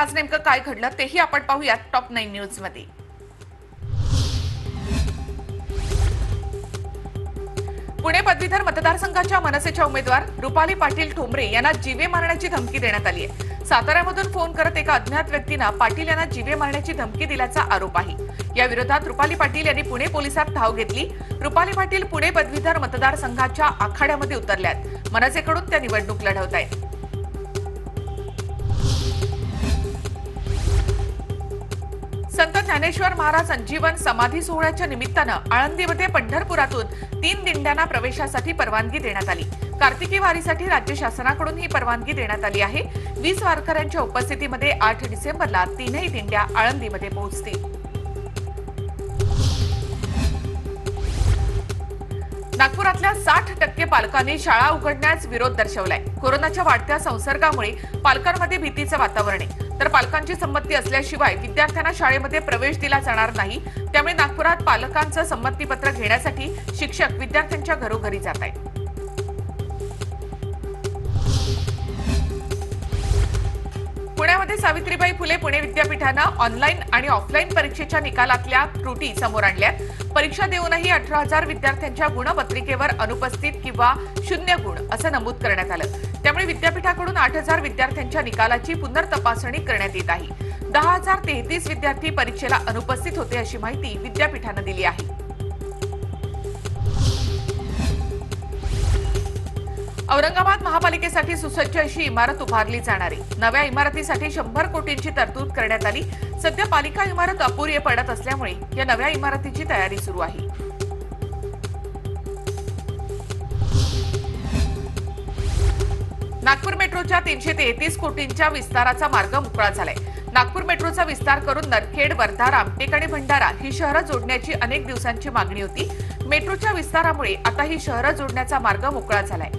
आज नेमकं काय घडलं तेही आपण पाहूयात टॉप नाईन न्यूजमध्ये पुणे पदवीधर मतदारसंघाच्या मनसेच्या उमेदवार रुपाली पाटील ठोंबरे यांना जीवे मारण्याची धमकी देण्यात आली आहे. साताऱ्यामधून फोन करत एका अज्ञात व्यक्तीनं पाटील यांना जीवे मारण्याची धमकी दिल्याचा आरोप आहे. या विरोधात रुपाली पाटील यांनी पुणे पोलिसात धाव घेतली. रुपाली पाटील पुणे पदवीधर मतदारसंघाच्या आखाड्यामध्ये उतरल्यात. मनसेकडून त्या निवडणूक लढवत आहेत ज्ञानेश्वर महाराज संजीवन समाधी सोहळ्याच्या निमित्तानं आळंदीमध्ये पंढरपुरातून तीन दिंड्यांना प्रवेशासाठी परवानगी देण्यात आली. कार्तिकी वारीसाठी राज्य शासनाकडून ही परवानगी देण्यात आली आहे. वीस वारकऱ्यांच्या उपस्थितीमध्ये आठ डिसेंबरला तीनही दिंड्या आळंदीमध्ये पोहोचतील. नागपुरातल्या साठ टक्के पालकांनी शाळा उघडण्यास विरोध दर्शवलाय. कोरोनाच्या वाढत्या संसर्गामुळे पालकांमध्ये भीतीचं वातावरण आहे. तर पालकांची संमती असल्याशिवाय विद्यार्थ्यांना शाळेमध्ये प्रवेश दिला जाणार नाही. त्यामुळे नागपुरात पालकांचं संमतीपत्र घेण्यासाठी शिक्षक विद्यार्थ्यांच्या घरोघरी जात आहेत. पुण्यामध्ये सावित्रीबाई फुले पुणे विद्यापीठानं ऑनलाईन आणि ऑफलाईन परीक्षेच्या निकालातल्या त्रुटी समोर आणल्यात परीक्षा देऊनही अठरा हजार विद्यार्थ्यांच्या गुणपत्रिकेवर अनुपस्थित किंवा शून्य गुण असं नमूद करण्यात आलं. त्यामुळे विद्यापीठाकडून आठ हजार विद्यार्थ्यांच्या निकालाची पुनर्तपासणी करण्यात येत आहे. दहा हजार तेहतीस विद्यार्थी परीक्षेला अनुपस्थित होते अशी माहिती विद्यापीठानं दिली आहे. औरंगाबाद महापालिकेसाठी सुसज्ज अशी इमारत उभारली जाणार. आहे नव्या इमारतीसाठी शंभर कोटींची तरतूद करण्यात आली. सध्या पालिका इमारत अपुरी पडत असल्यामुळे या नव्या इमारतीची तयारी सुरू आहे. नागपूर मेट्रोच्या तीनशे तेहतीस कोटींच्या विस्ताराचा मार्ग मोकळा झालाय. नागपूर मेट्रोचा विस्तार करून नरखेड वर्धा रामटेक आणि भंडारा ही शहरं जोडण्याची अनेक दिवसांची मागणी होती. मेट्रोच्या विस्तारामुळे आता ही शहरं जोडण्याचा मार्ग मोकळा झालाय.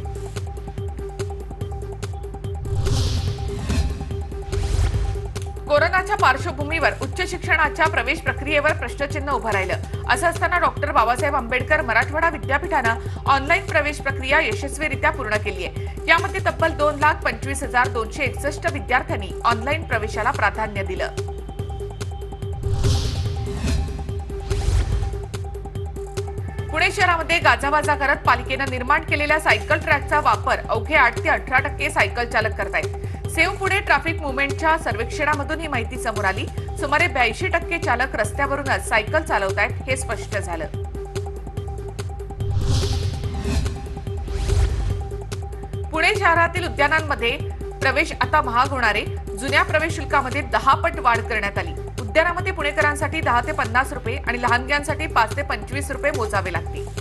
कोरोनाच्या पार्श्वभूमीवर उच्च शिक्षणाच्या प्रवेश प्रक्रियेवर प्रश्नचिन्ह उभं राहिलं. असं असताना डॉक्टर बाबासाहेब आंबेडकर मराठवाडा विद्यापीठानं ऑनलाईन प्रवेश प्रक्रिया यशस्वीरित्या पूर्ण केली आहे. यामध्ये तब्बल दोन लाख पंचवीस हजार दोनशे एकसष्ट विद्यार्थ्यांनी ऑनलाईन प्रवेशाला प्राधान्य दिलं. पुणे शहरामध्ये गाजाबाजा करत पालिकेनं निर्माण केलेल्या सायकल ट्रॅकचा वापर अवघे आठ ते अठरा टक्के सायकल चालक करतायत. सेव पुणे ट्रॅफिक मुवमेंटच्या सर्वेक्षणामधून ही माहिती समोर आली. सुमारे ब्याऐंशी टक्के चालक रस्त्यावरूनच सायकल चालवतायत हे स्पष्ट झालं. पुणे शहरातील उद्यानांमध्ये प्रवेश आता महाग होणारे. जुन्या प्रवेश शुल्कामध्ये दहा पट वाढ करण्यात आली. उद्यानामध्ये पुणेकरांसाठी दहा ते पन्नास रुपये आणि लहानग्यांसाठी पाच ते पंचवीस रुपये मोजावे लागतील.